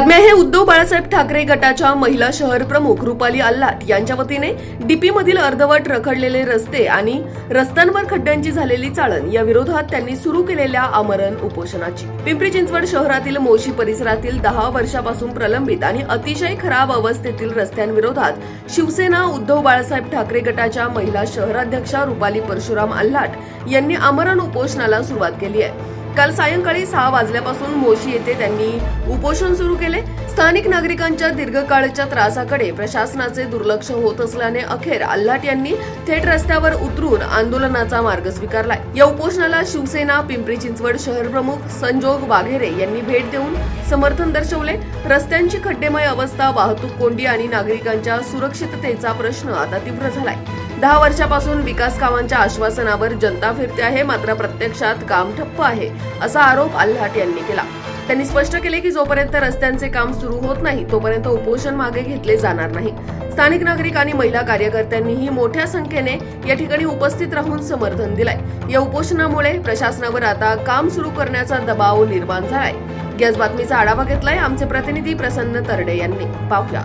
बातमी हे उद्धव बाळासाहेब ठाकरे गटाच्या महिला शहर प्रमुख रुपाली अल्लाट यांच्या वतीने डीपी मधील अर्धवट रखडलेले रस्ते आणि रस्त्यांवर खड्ड्यांची झालेली चाळण या विरोधात त्यांनी सुरू केलेल्या आमरण उपोषणाची. पिंपरी चिंचवड शहरातील मोशी परिसरातील दहा वर्षापासून प्रलंबित आणि अतिशय खराब अवस्थेतील रस्त्यांविरोधात शिवसेना उद्धव बाळासाहेब ठाकरे गटाच्या महिला शहराध्यक्षा रुपाली परशुराम अल्लाट यांनी आमरण उपोषणाला सुरुवात केली आहे. काल सायंकाळी सहा वाजल्यापासून मोशी येथे त्यांनी उपोषण सुरू केले. स्थानिक नागरिकांच्या दीर्घकाळच्या त्रासाकडे प्रशासनाचे दुर्लक्ष होत असल्याने अखेर अल्हाट यांनी थेट रस्त्यावर उतरून आंदोलनाचा मार्ग स्वीकारला. या उपोषणाला शिवसेना पिंपरी चिंचवड शहर प्रमुख संजोग वाघेरे यांनी भेट देऊन समर्थन दर्शवले. रस्त्यांची खड्डेमय अवस्था वाहतूक कोंडी आणि नागरिकांच्या सुरक्षिततेचा प्रश्न आता तीव्र झालाय. दहा वर्षापासून विकास कामांच्या आश्वासनावर जनता फिरते आहे मात्र प्रत्यक्षात काम ठप्प आहे असा आरोप आल्हाट यांनी केला. त्यांनी स्पष्ट केले की जोपर्यंत रस्त्यांचे काम सुरू होत नाही तोपर्यंत उपोषण मागे घेतले जाणार नाही. स्थानिक नागरिक आणि महिला कार्यकर्त्यांनीही मोठ्या संख्येने या ठिकाणी उपस्थित राहून समर्थन दिलंय. या उपोषणामुळे प्रशासनावर आता काम सुरू करण्याचा दबाव निर्माण झालाय. गॅस बातमीचा आढावा घेतलाय आमचे प्रतिनिधी प्रसन्न तरडे यांनी. पाहूया.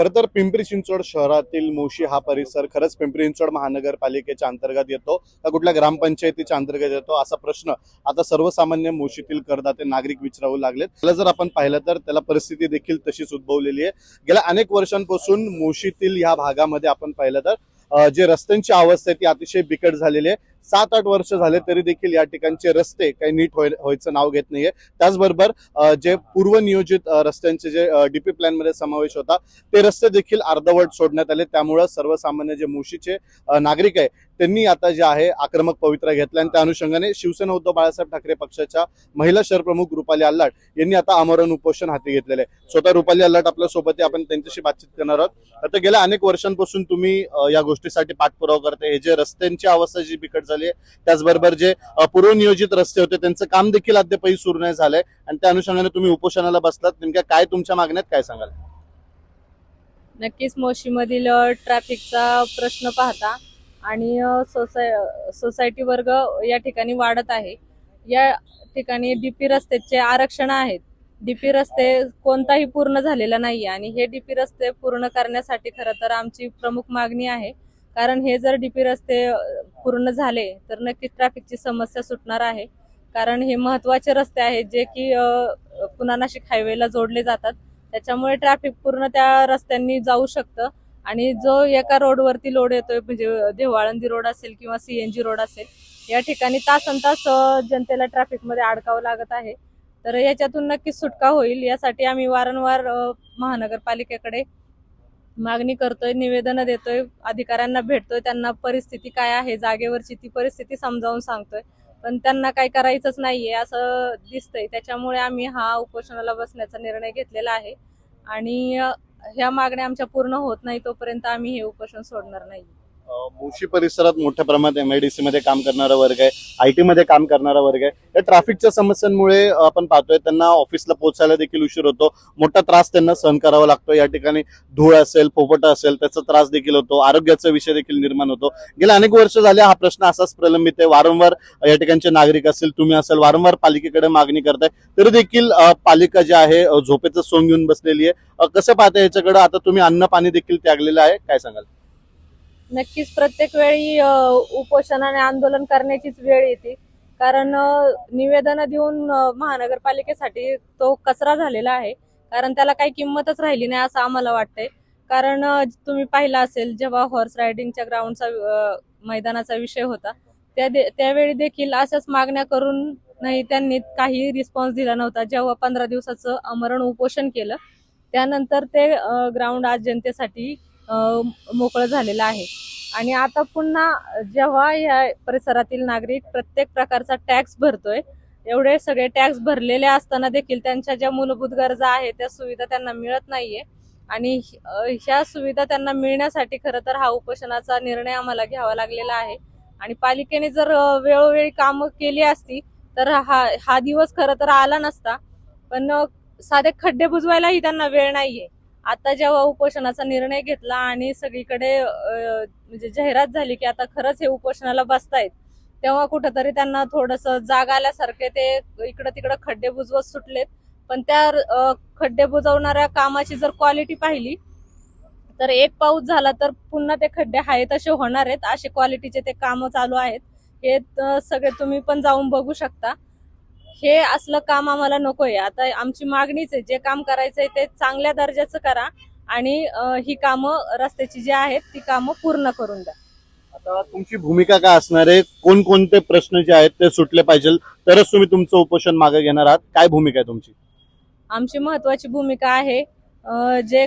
खरं तर पिंपरी चिंचवड शहरातील मोशी हा परिसर खरंच पिंपरी चिंचवड महानगरपालिकेच्या अंतर्गत येतो. का कुठल्या ग्रामपंचायतीच्या अंतर्गत येतो असा प्रश्न आता सर्वसामान्य मोशीतील करदाते नागरिक विचारू लागलेत. त्याला जर आपण पाहिलं तर त्याला परिस्थिती देखील तशीच उद्भवलेली आहे. गेल्या अनेक वर्षांपासून मोशीतील ह्या भागामध्ये आपण पाहिलं तर जे रस्त्यांची अवस्था आहे ती अतिशय बिकट झालेली आहे. सात आठ वर्ष झाले तरी देखील या ठिकाणचे रस्ते काही नीट होय व्हायचं नाव घेत नाहीये. त्याचबरोबर जे पूर्वनियोजित रस्त्यांचे जे डीपी प्लॅनमध्ये समावेश होता ते रस्ते देखील अर्धवट सोडण्यात आले. त्यामुळं सर्वसामान्य जे मुशीचे नागरिक आहे त्यांनी आता जे आहे आक्रमक पवित्रा घेतला आणि त्या अनुषंगाने शिवसेना उद्धव बाळासाहेब ठाकरे पक्षाच्या महिला शहरप्रमुख रुपाली अल्लाट यांनी आता आमरण उपोषण हाती घेतलेले आहे. स्वतः रुपाली अल्लाट आपल्यासोबत आपण त्यांच्याशी बातचीत करणार आहोत. आता गेल्या अनेक वर्षांपासून तुम्ही या गोष्टीसाठी पाठपुरावा करते हे जे रस्त्यांची अवस्था जी बिकट झाली आहे. त्याचबरोबर जे पूर्वनियोजित रस्ते होते त्यांचं काम देखील अद्यापही सुरू नाही झालंय. आणि त्या अनुषंगाने तुम्ही उपोषणाला बसलात. नेमक्या काय तुमच्या मागण्यात काय सांगाल? नक्कीच मोशीमधील ट्रॅफिकचा प्रश्न पाहता आणि सोसाय सोसायटी वर्ग या ठिकाणी वाढत आहे. या ठिकाणी डीपी रस्त्याचे आरक्षण आहेत. डीपी रस्ते कोणताही पूर्ण झालेला नाही आणि हे डीपी रस्ते पूर्ण करण्यासाठी खरं तर आमची प्रमुख मागणी आहे. कारण हे जर डीपी रस्ते पूर्ण झाले तर नक्कीच ट्रॅफिकची समस्या सुटणार आहे. कारण हे महत्त्वाचे रस्ते आहेत जे की पुन्हा नाशिक हायवेला जोडले जातात. त्याच्यामुळे ट्रॅफिक पूर्ण त्या रस्त्यांनी जाऊ शकतं. आणि जो एका रोडवरती लोड येतोय म्हणजे देवाळंदी रोड असेल किंवा सीएनजी रोड असेल या ठिकाणी तासन तास जनतेला ट्रॅफिकमध्ये अडकावं लागत आहे. तर याच्यातून नक्कीच सुटका होईल. यासाठी आम्ही वारंवार महानगरपालिकेकडे मागणी करतोय निवेदनं देतोय अधिकाऱ्यांना भेटतोय त्यांना परिस्थिती काय आहे जागेवरची ती परिस्थिती समजावून सांगतोय. पण त्यांना काही करायचंच नाहीये असं दिसतंय. त्याच्यामुळे आम्ही हा उपोषणाला बसण्याचा निर्णय घेतलेला आहे. आणि ह्या मागण्या आमच्या पूर्ण होत नाही तोपर्यंत आम्ही हे उपोषण सोडणार नाही मुळशी मुशी परिसरात मोठ्या प्रमाणात एमआयडीसी मध्ये काम करणारा वर्ग आहे आयटी मध्ये काम करणारा वर्ग आहे. या ट्रॅफिकच्या समस्यांमुळे आपण पाहतोय त्यांना ऑफिसला पोहोचायला देखील उशीर होतो. मोठा त्रास त्यांना सहन करावा लागतो. या ठिकाणी धूळ असेल पोपट असेल त्याचा त्रास देखील होतो. आरोग्याचा विषय देखील निर्माण होतो. गेल्या अनेक वर्ष झाले हा प्रश्न असाच प्रलंबित आहे. वारंवार या ठिकाणचे नागरिक असेल तुम्ही असेल वारंवार पालिकेकडे मागणी करताय. तरी देखील पालिका जी आहे झोपेचं सोंग घेऊन बसलेली आहे. कसं पाहताय याच्याकडे? आता तुम्ही अन्न पाणी देखील त्यागलेलं आहे. काय सांगाल? नक्कीच प्रत्येक वेळी उपोषण आणि आंदोलन करण्याचीच वेळ येते. कारण निवेदन देऊन महानगरपालिकेसाठी तो कचरा झालेला आहे. कारण त्याला काही किंमतच राहिली नाही असं आम्हाला वाटतंय. कारण तुम्ही पाहिलं असेल जेव्हा हॉर्स रायडिंगच्या ग्राउंडचा मैदानाचा विषय होता त्या दे- त्यावेळी देखील अशाच मागण्या करून नाही त्यांनी काही रिस्पॉन्स दिला नव्हता. जेव्हा पंधरा दिवसाचं अमरण उपोषण केलं त्यानंतर ते ग्राउंड आज जनतेसाठी मोकळं झालेलं आहे. आणि आता पुन्हा जेव्हा या परिसरातील नागरिक प्रत्येक प्रकारचा टॅक्स भरतोय एवढे सगळे टॅक्स भरलेले असताना देखील त्यांच्या ज्या मूलभूत गरजा आहेत त्या सुविधा त्यांना मिळत नाहीये. आणि ह्या सुविधा त्यांना मिळण्यासाठी खरं तर हा उपोषणाचा निर्णय आम्हाला घ्यावा लागलेला आहे. आणि पालिकेने जर वेळोवेळी कामं केली असती तर हा हा दिवस खरं तर आला नसता. पण साधे खड्डे बुजवायलाही त्यांना वेळ नाहीये. आता जेव्हा उपोषणाचा निर्णय घेतला आणि सगळीकडे म्हणजे जाहिरात झाली की आता खरंच हे उपोषणाला बसतायत तेव्हा कुठंतरी त्यांना थोडस जाग आल्यासारखे ते इकडं तिकडं खड्डे बुजवत सुटलेत. पण त्या खड्डे बुजवणाऱ्या कामाची जर क्वालिटी पाहिली तर एक पाऊस झाला तर पुन्हा ते खड्डे आहेत तसे होणार आहेत. असे क्वालिटीचे ते कामं चालू आहेत. हे सगळे तुम्ही पण जाऊन बघू शकता. हे असलं काम आम्हाला नकोय. आता आमची मागणीच आहे. जे काम करायचंय ते चांगल्या दर्जाचं करा आणि ही कामं रस्त्याची जी आहेत ती कामं पूर्ण करून द्या. आता तुमची भूमिका काय असणार आहे? कोणकोणते प्रश्न जे आहेत ते सुटले पाहिजे. तरच तुम्ही तुमचं उपोषण मागे घेणार आहात. काय भूमिका आहे तुमची? आमची महत्वाची भूमिका आहे जे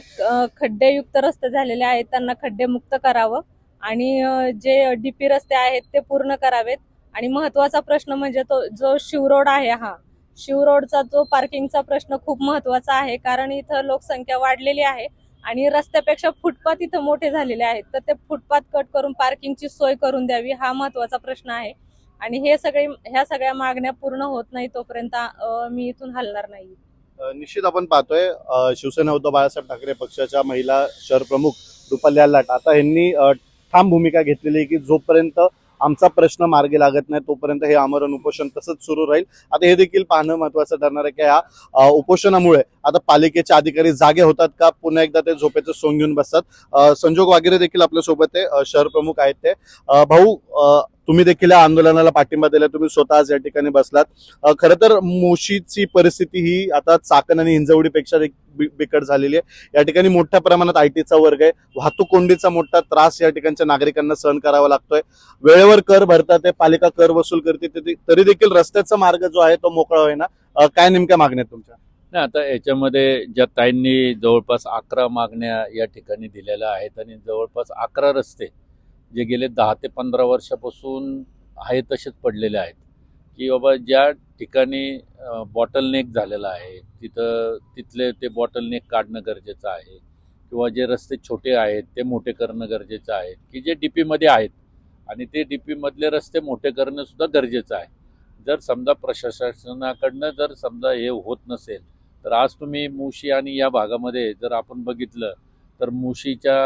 खड्डेयुक्त रस्ते झालेले आहेत त्यांना खड्डे मुक्त करावं आणि जे डीपी रस्ते आहेत ते पूर्ण करावेत. आणि महत्त्वाचा प्रश्न म्हणजे तो जो शिवरोड आहे हा. शिवरोडचा जो पार्किंगचा प्रश्न खूप महत्त्वाचा आहे कारण इथं लोकसंख्या वाढलेली आहे आणि रस्त्यापेक्षा फुटपाथ इथं मोठे झालेले आहेत. तर ते फुटपाथ कट करून पार्किंगची सोय करून द्यावी हा महत्त्वाचा प्रश्न आहे. आणि हे सगळे ह्या सगळ्या मागण्या पूर्ण होत नाही तोपर्यंत मी इथून हलणार नाही. निश्चित आपण पाहतोय शिवसेना उद्धव बाळासाहेब ठाकरे पक्षाच्या महिला शहर प्रमुख रुपाली लाट आता यांनी ठाम भूमिका घेतलेली आहे की जोपर्यंत आमचा प्रश्न मार्गी लागत नाही तोपर्यंत हे आमरण उपोषण तसंच सुरू राहील. आता हे देखील पाहणं महत्वाचं ठरणार आहे की या उपोषणामुळे आता पालिकेचे अधिकारी जागे होतात का? पुन्हा एकदा ते झोपेचं सोंग घेऊन बसतात. संजोग वगैरे देखील आपल्यासोबत आहे. शहर प्रमुख आहेत ते. भाऊ तुम्ही देखील या आंदोलनाला पाठिंबा दिला तुम्ही स्वतःच या ठिकाणी बसलात. खरं तर मोशीची परिस्थिती ही आता चाकण आणि हिंजवडीपेक्षा बिकट झालेली आहे. या ठिकाणी मोठ्या प्रमाणात आयटीचा वर्ग आहे. वाहतूक कोंडीचा मोठा त्रास या ठिकाणच्या नागरिकांना सहन करावा लागतोय. वेळेवर कर भरतात ते पालिका कर वसूल करते तरी देखील रस्त्याचा मार्ग जो आहे तो मोकळा होईना. काय नेमक्या मागण्या तुमच्या? नाही आता याच्यामध्ये ज्या ताईंनी जवळपास अकरा मागण्या या ठिकाणी दिलेल्या आहेत आणि जवळपास अकरा रस्ते जे गेले दहा ते पंधरा वर्षापासून आहे तसेच पडलेले आहेत. की बाबा ज्या ठिकाणी बॉटल नेक झालेला आहे तिथं तिथले ते बॉटल नेक काढणं गरजेचं आहे किंवा जे रस्ते छोटे आहेत ते मोठे करणं गरजेचं आहे की जे डी पीमध्ये आहेत आणि ते डी पीमधले रस्ते मोठे करणंसुद्धा गरजेचं आहे. जर समजा प्रशासनाकडनं जर समजा हे होत नसेल तर आज तुम्ही मुशी आणि या भागामध्ये जर आपण बघितलं तर मुशीच्या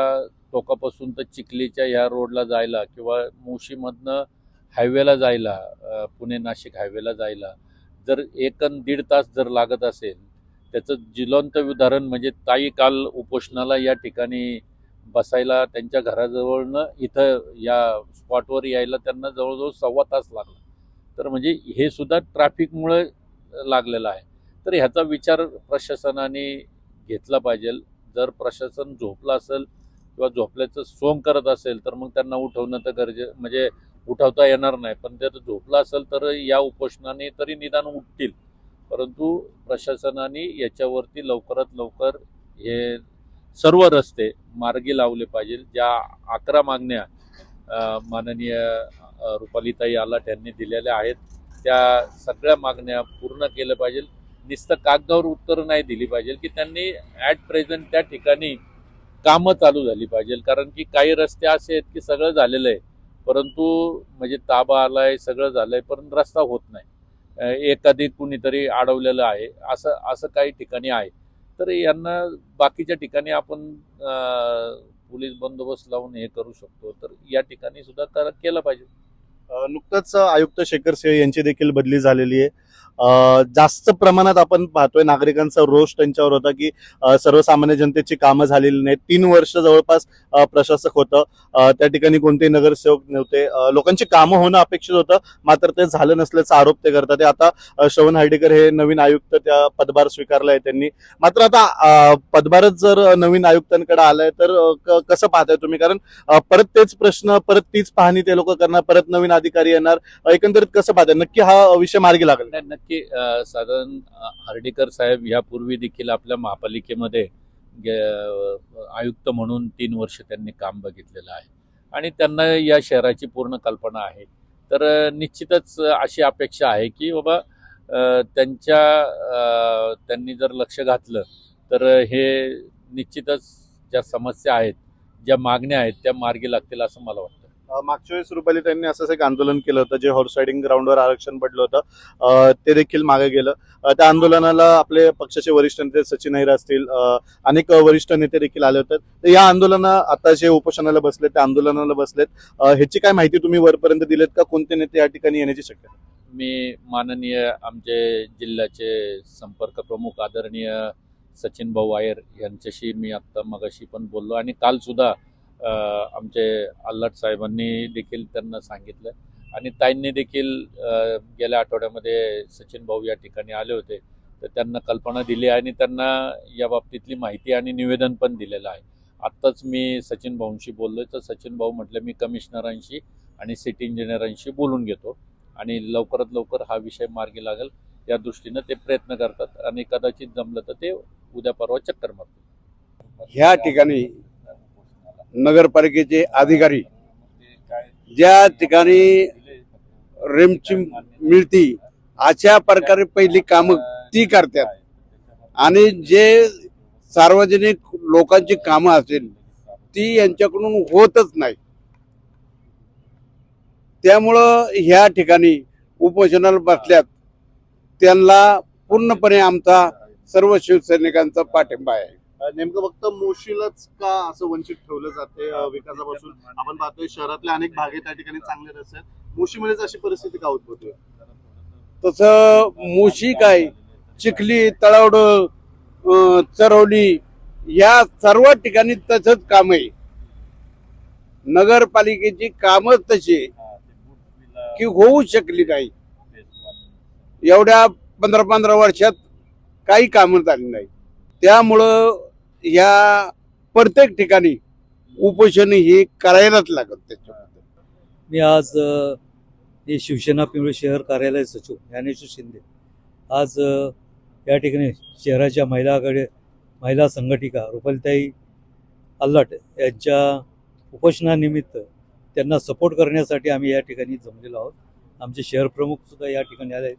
टोकापासून तर चिखलीच्या ह्या रोडला जायला किंवा मुशीमधनं हायवेला जायला पुणे नाशिक हायवेला जायला जर एक अन दीड तास जर लागत असेल त्याचं जिलंत उदाहरण म्हणजे ताई काल उपोषणाला या ठिकाणी बसायला त्यांच्या घराजवळनं इथं या स्पॉटवर यायला त्यांना जवळजवळ सव्वा तास लागला. तर म्हणजे हे सुद्धा ट्रॅफिकमुळे लागलेलं आहे. तर ह्याचा विचार प्रशासनाने घेतला पाहिजे. जर प्रशासन झोपलं असेल किंवा झोपल्याचं सोंग करत असेल तर मग त्यांना उठवणं तर गरजे म्हणजे उठवता येणार नाही. पण जर झोपलं असेल तर या उपोषणाने तरी निदान उठतील. परंतु प्रशासनाने याच्यावरती लवकरात लवकर हे सर्व रस्ते मार्गी लावले पाहिजे. ज्या अकरा मागण्या माननीय रुपालीताई आला यांनी दिलेल्या आहेत त्या सगळ्या मागण्या पूर्ण केल्या पाहिजे. नुसतं कागदावर उत्तर नाही दिली पाहिजे की त्यांनी ॲट प्रेझेंट त्या ठिकाणी कामं चालू झाली पाहिजे. कारण की काही रस्ते असे आहेत की सगळं झालेलं आहे. परंतु म्हणजे ताबा आलाय सगळं झालंय पण रस्ता होत नाही. एखादी कुणीतरी अडवलेलं आहे. असं असं काही ठिकाणी आहे. तर यांना बाकीच्या ठिकाणी आपण पोलीस बंदोबस्त लावून हे करू शकतो. तर या ठिकाणी सुद्धा केलं पाहिजे. नुकतंच आयुक्त शेखर सिंह यांची देखील बदली झालेली आहे. जास्त प्रमाणात आपण पाहतोय नागरिकांचा रोष त्यांच्यावर होता की सर्वसामान्य जनतेची कामं झालेली नाहीत. तीन वर्ष जवळपास प्रशासक होतं. त्या ठिकाणी कोणतेही नगरसेवक नव्हते. लोकांची कामं होणं अपेक्षित होतं मात्र ते झालं नसल्याचा आरोप ते करतात. ते आता अ, श्रवण हे नवीन आयुक्त त्या पदभार स्वीकारला आहे त्यांनी. मात्र आता पदभारच जर नवीन आयुक्तांकडे आलाय तर कसं पाहताय तुम्ही? कारण परत तेच प्रश्न परत तीच पाहणी ते लोक करणार परत नवीन अधिकारी येणार. एकंदरीत कसं पाहताय? नक्की हा विषय मार्गी लागेल. नक्की साधारण हर्डीकर साहेब यापूर्वी देखील आपल्या महापालिकेमध्ये आयुक्त म्हणून तीन वर्ष त्यांनी काम बघितलेलं आहे. आणि त्यांना या शहराची पूर्ण कल्पना आहे. तर निश्चितच अशी अपेक्षा आहे की बाबा त्यांच्या त्यांनी जर लक्ष घातलं तर हे निश्चितच ज्या समस्या आहेत ज्या मागण्या आहेत त्या मार्गी लागतील असं मला वाटतं. मागच्या वेळेस रुपाली त्यांनी असंच एक आंदोलन केलं होतं जे हॉर्स रायडिंग ग्राउंडवर आरक्षण पडलं होतं. ते देखील मागे गेलं. त्या आंदोलनाला आपले पक्षाचे वरिष्ठ नेते सचिन अहिर असतील अनेक वरिष्ठ नेते देखील आले होते. तर या आंदोलना आता जे उपोषणाला बसलेत त्या आंदोलनाला बसलेत. ह्याची काय माहिती तुम्ही वरपर्यंत दिलेत का? कोणते नेते या ठिकाणी येण्याची शक्यता मी माननीय आमचे जिल्ह्याचे संपर्क प्रमुख आदरणीय सचिन भाऊ आयर यांच्याशी मी आत्ता मगाशी पण बोललो. आणि काल सुद्धा आमचे आल्हाट साहेबांनी देखील त्यांना सांगितलं. आणि ताईंनी देखील गेल्या आठवड्यामध्ये सचिन भाऊ या ठिकाणी आले होते. तर त्यांना कल्पना दिली आणि त्यांना या बाबतीतली माहिती आणि निवेदन पण दिलेलं आहे. आत्ताच मी सचिन भाऊंशी बोललो तर सचिन भाऊ म्हटलं मी कमिशनरांशी आणि सिटी इंजिनियरांशी बोलून घेतो आणि लवकरात लवकर हा विषय मार्गी लागेल. या दृष्टीनं ते प्रयत्न करतात आणि कदाचित जमलं तर ते उद्या परवा चक्कर मारतो ह्या ठिकाणी नगरपालिकेचे अधिकारी ज्या ठिकाणी रेमची मिळती अशा प्रकारे पहिली कामं ती करतात. आणि जे सार्वजनिक लोकांची कामं असेल ती यांच्याकडून होतच नाही. त्यामुळं ह्या ठिकाणी उपोषणाला बसल्यात. त्यांना पूर्णपणे आमचा सर्व शिवसैनिकांचा पाठिंबा आहे. नेमकं फक्त मोशीलाच का असं वंचित ठेवलं जाते विकासापासून? आपण पाहतोय शहरातले अनेक भाग त्या ठिकाणी चांगले रस्ते आहेत. मोशीमध्येच अशी परिस्थिती का उद्भवते? तसं मुशी काय? चिखली तळावड अं, चरवली या सर्व ठिकाणी तसंच काम आहे. नगरपालिकेची कामच तशी की होऊ शकली नाही. एवढ्या पंधरा पंधरा वर्षात काही कामं झाली नाही. त्यामुळं या प्रत्येक ठिकाणी उपोषण ही करायलाच लागत त्याच्यामध्ये. मी आज हे शिवसेना पिंपरी शहर कार्यालय सचिव ज्ञानेश्वर शिंदे आज या ठिकाणी शहराच्या महिलाकडे महिला संघटिका रुपलताई अल्लाट यांच्या उपोषणानिमित्त त्यांना सपोर्ट करण्यासाठी आम्ही या ठिकाणी जमलेलो आहोत. आमचे शहर प्रमुखसुद्धा या ठिकाणी आले आहेत.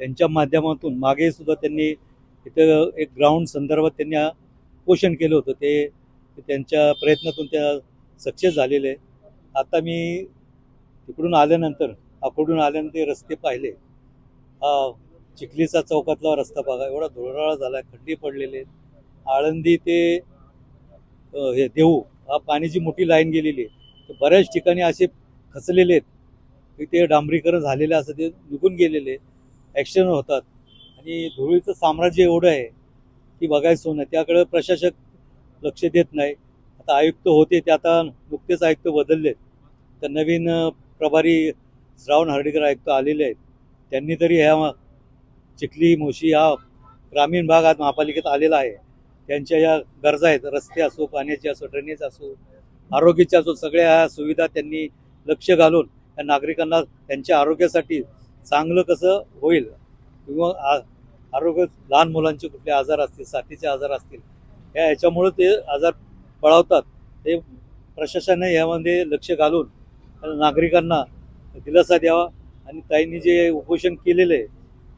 त्यांच्या माध्यमातून मागे सुद्धा त्यांनी इथं एक ग्राउंड संदर्भात त्यांनी उपोषण केलं होतं ते त्यांच्या प्रयत्नातून त्या सक्सेस झालेले. आता मी तिकडून आल्यानंतर अकोडून आल्यानंतर ते रस्ते पाहिले. हा चिखलीचा चौकातला रस्ता बघा एवढा धुळराळा झाला आहे खड्डे पडलेले. आळंदी ते हे देऊ हा पाण्याची मोठी लाईन गेलेली आहे. तर बऱ्याच ठिकाणी असे खचलेले आहेत की ते डांबरीकरण झालेले असं ते निघून गेलेले. ॲक्सिडेंट होतात. आणि धुळीचं साम्राज्य एवढं आहे की बघायचं नाही. त्याकडे प्रशासक लक्ष देत नाही. आता आयुक्त होते ते आता नुकतेच आयुक्त बदललेत. तर नवीन प्रभारी श्रावण हर्डीकर आयुक्त आलेले आहेत. त्यांनी तरी ह्या चिखली मोशी हा ग्रामीण भाग आज महापालिकेत आलेला आहे. त्यांच्या या गरजा आहेत. रस्ते असो पाण्याचे असो ड्रेनेज असो आरोग्याच्या असो सगळ्या ह्या सुविधा त्यांनी लक्ष घालून त्या नागरिकांना त्यांच्या आरोग्यासाठी चांगलं कसं होईल किंवा आ- आरोग्य लहान मुलांचे कुठले आजार असतील साथीचे आजार असतील या ह्याच्यामुळं ते आजार पळवतात. ते प्रशासनाने यामध्ये लक्ष घालून नागरिकांना दिलासा द्यावा आणि ताईंनी जे उपोषण केलेलं आहे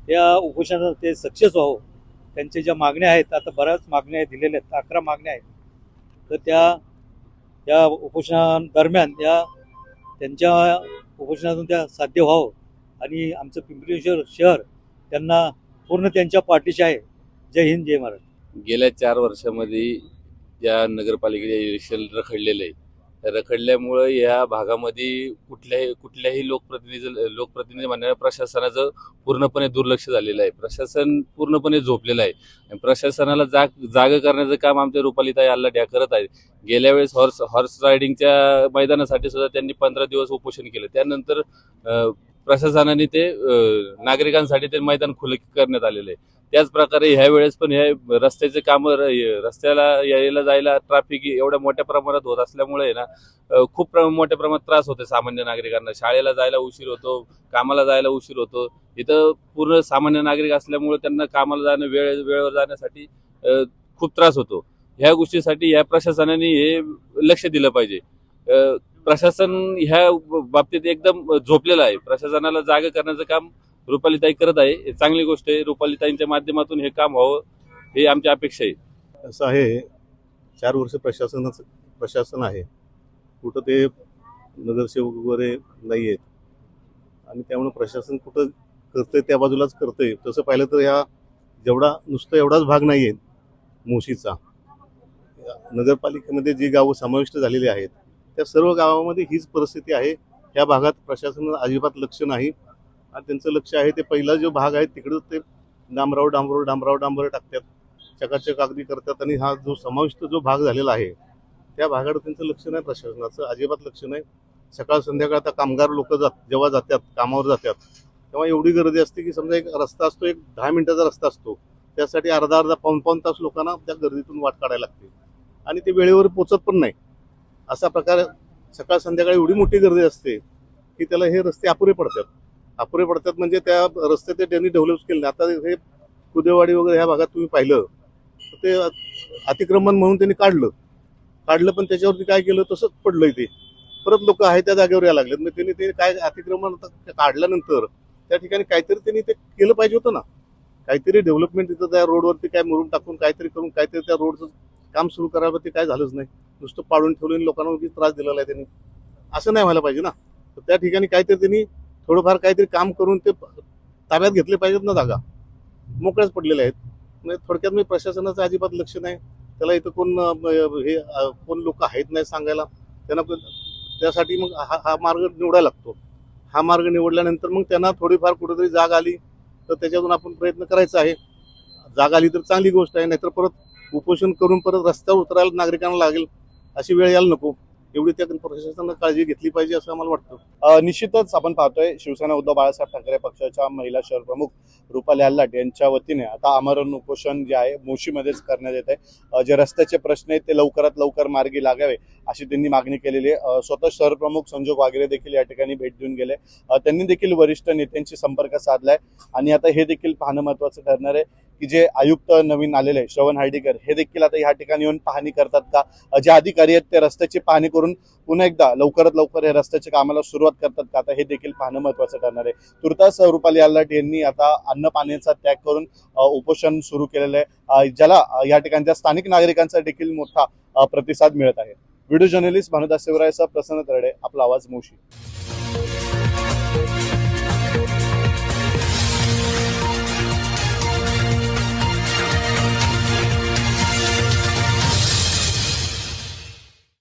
त्या उपोषणात ते सक्सेस व्हावं. त्यांच्या ज्या मागण्या आहेत आता बऱ्याच मागण्या दिलेल्या आहेत अकरा मागण्या आहेत. तर त्या त्या उपोषणादरम्यान त्या त्यांच्या उपोषणातून त्या साध्य व्हावं. आणि आमचं पिंपरी शहर त्यांना पूर्ण त्यांच्या पाठीशी आहे. जय हिंद जय महाराष्ट्र. गेल्या चार वर्षामध्ये या नगरपालिकेचे इलेक्शन रखडलेलं आहे रखडल्यामुळं या भागामध्ये कुठल्याही कुठल्याही लोकप्रतिनिधी लोकप्रतिनिधी म्हणणाऱ्या प्रशासनाचं पूर्णपणे दुर्लक्ष झालेलं आहे. प्रशासन पूर्णपणे झोपलेलं आहे. आणि प्रशासनाला जाग जाग करण्याचं काम आमच्या रुपालीताई अल्लाट करत आहेत. गेल्या वेळेस हॉर्स हॉर्स रायडिंगच्या मैदानासाठी सुद्धा त्यांनी पंधरा दिवस उपोषण केलं. त्यानंतर प्रशासनाने ते नागरिकांसाठी ते मैदान खुले करण्यात आलेलं आहे. त्याच प्रकारे ह्या वेळेस पण ह्या रस्त्याचे कामं रस्त्याला यायला जायला ट्रॅफिक एवढ्या मोठ्या प्रमाणात होत असल्यामुळे ना खूप मोठ्या प्रमाणात त्रास होते सामान्य नागरिकांना. शाळेला जायला उशीर होतो कामाला जायला उशीर होतो. इथं पूर्ण सामान्य नागरिक असल्यामुळे त्यांना कामाला जाणं वेळ वेळेवर जाण्यासाठी खूप त्रास होतो. ह्या गोष्टीसाठी या प्रशासनाने हे लक्ष दिलं पाहिजे. प्रशासन ह्या बाबतीत एकदम झोपलेलं आहे. प्रशासनाला जागा करण्याचं काम रुपालीताई करत आहे. हे चांगली गोष्ट आहे. रुपालीताईंच्या माध्यमातून हे काम व्हावं हे आमची अपेक्षा आहे. असं आहे चार वर्ष प्रशासनाचं प्रशासन आहे. कुठं ते नगरसेवक वगैरे नाही आहेत आणि त्यामुळे प्रशासन कुठं करतंय त्या बाजूलाच करतंय. तसं पाहिलं तर ह्या जेवढा नुसतं एवढाच भाग नाही आहे मोशीचा. नगरपालिकेमध्ये जी गावं समाविष्ट झालेली आहेत त्या सर्व गावामध्ये हीच परिस्थिती आहे. या भागात प्रशासन अजिबात लक्ष नाही. आणि त्यांचं लक्ष आहे ते पहिला जो भाग आहे तिकडंच ते डांबराव डांबराव डांबराव डांबर टाकतात. चकाचक अगदी करतात आणि हा जो समाविष्ट जो भाग झालेला आहे त्या भागाकडे त्यांचं लक्ष नाही प्रशासनाचं अजिबात लक्ष नाही. सकाळ संध्याकाळ आता कामगार लोक जात जेव्हा जातात कामावर जातात तेव्हा एवढी गर्दी असते की समजा एक रस्ता असतो एक दहा मिनिटाचा रस्ता असतो. त्यासाठी अर्धा अर्धा पाऊन पाऊन तास लोकांना त्या गर्दीतून वाट काढायला लागते. आणि ते वेळेवर पोचत पण नाही. असा प्रकार सकाळ संध्याकाळी एवढी मोठी गर्दी असते की त्याला हे रस्ते अपुरे पडतात. अपुरे पडतात म्हणजे त्या रस्ते ते त्यांनी डेव्हलप केले नाही. आता हे कुदेवाडी वगैरे ह्या भागात तुम्ही पाहिलं तर ते अतिक्रमण म्हणून त्यांनी काढलं. काढलं पण त्याच्यावरती काय केलं तसंच पडलंय ते. परत लोक आहे त्या जागेवर यायला लागलेत. मग त्यांनी ते काय अतिक्रमण काढल्यानंतर त्या ठिकाणी काहीतरी त्यांनी ते केलं पाहिजे होतं ना. काहीतरी डेव्हलपमेंट तिथं त्या रोडवरती काय मुरून टाकून काहीतरी करून काहीतरी त्या रोडचं काम सुरू करावं ते काय झालंच नाही. नुसतं पाडून ठेवलं आणि लोकांना उगीच त्रास दिलेला आहे त्यांनी. असं नाही व्हायला पाहिजे ना. तर त्या ठिकाणी काहीतरी त्यांनी थोडंफार काहीतरी काम करून ते ताब्यात घेतले पाहिजेत ना जागा. मोकळ्याच पडलेल्या आहेत. म्हणजे थोडक्यात मी प्रशासनाचं अजिबात लक्ष नाही. त्याला इथं कोण हे कोण लोक आहेत नाही सांगायला. त्यांना पण- त्यासाठी मग हा हा मार्ग निवडायला लागतो. हा मार्ग निवडल्यानंतर मग त्यांना थोडीफार कुठेतरी जाग आली तर त्याच्यातून आपण प्रयत्न करायचा आहे. जाग आली तर चांगली गोष्ट आहे. नाहीतर परत उपोषण करून परत रस्त्यावर उतरायला नागरिकांना लागेल. अशी वेळ यायला नको. एवढी त्या प्रशासनानं काळजी घेतली पाहिजे असं आम्हाला वाटतं. निश्चितच आपण पाहतोय शिवसेना उद्धव बाळासाहेब ठाकरे पक्षाच्या महिला शहर प्रमुख रुपाली आल्लाट यांच्या वतीने आता आमरण उपोषण जे आहे मोशीमध्येच करण्यात येत आहे. जे रस्त्याचे प्रश्न आहेत ते लवकरात लवकर मार्गी लागावे अशी त्यांनी मागणी केलेली आहे. स्वतः शहर प्रमुख संजोग वागरे देखील या ठिकाणी भेट देऊन गेले. त्यांनी देखील वरिष्ठ नेत्यांशी संपर्क साधलाय. आणि आता हे देखील पाहणं महत्वाचं ठरणार आहे. की जे आयुक्त नवीन आलेले श्रवण हर्डीकर हे देखील आता या ठिकाणी येऊन पाहणी करतात का? जे अधिकारी आहेत ते रस्त्याची पाहणी करून पुन्हा एकदा लवकरात लवकर हे रस्त्याच्या कामाला सुरुवात करतात का? आता हे देखील पाहणं महत्वाचं ठरणार आहे. तुर्तास रुपाली आल्लाट यांनी आता अन्न पाण्याचा त्याग करून उपोषण सुरू केलेलं आहे. ज्याला या ठिकाणच्या स्थानिक नागरिकांचा देखील मोठा प्रतिसाद मिळत आहे. व्हिडिओ जर्नलिस्ट भानुदास शिवरायसह प्रसन्न तरडे आपला आवाज मोशी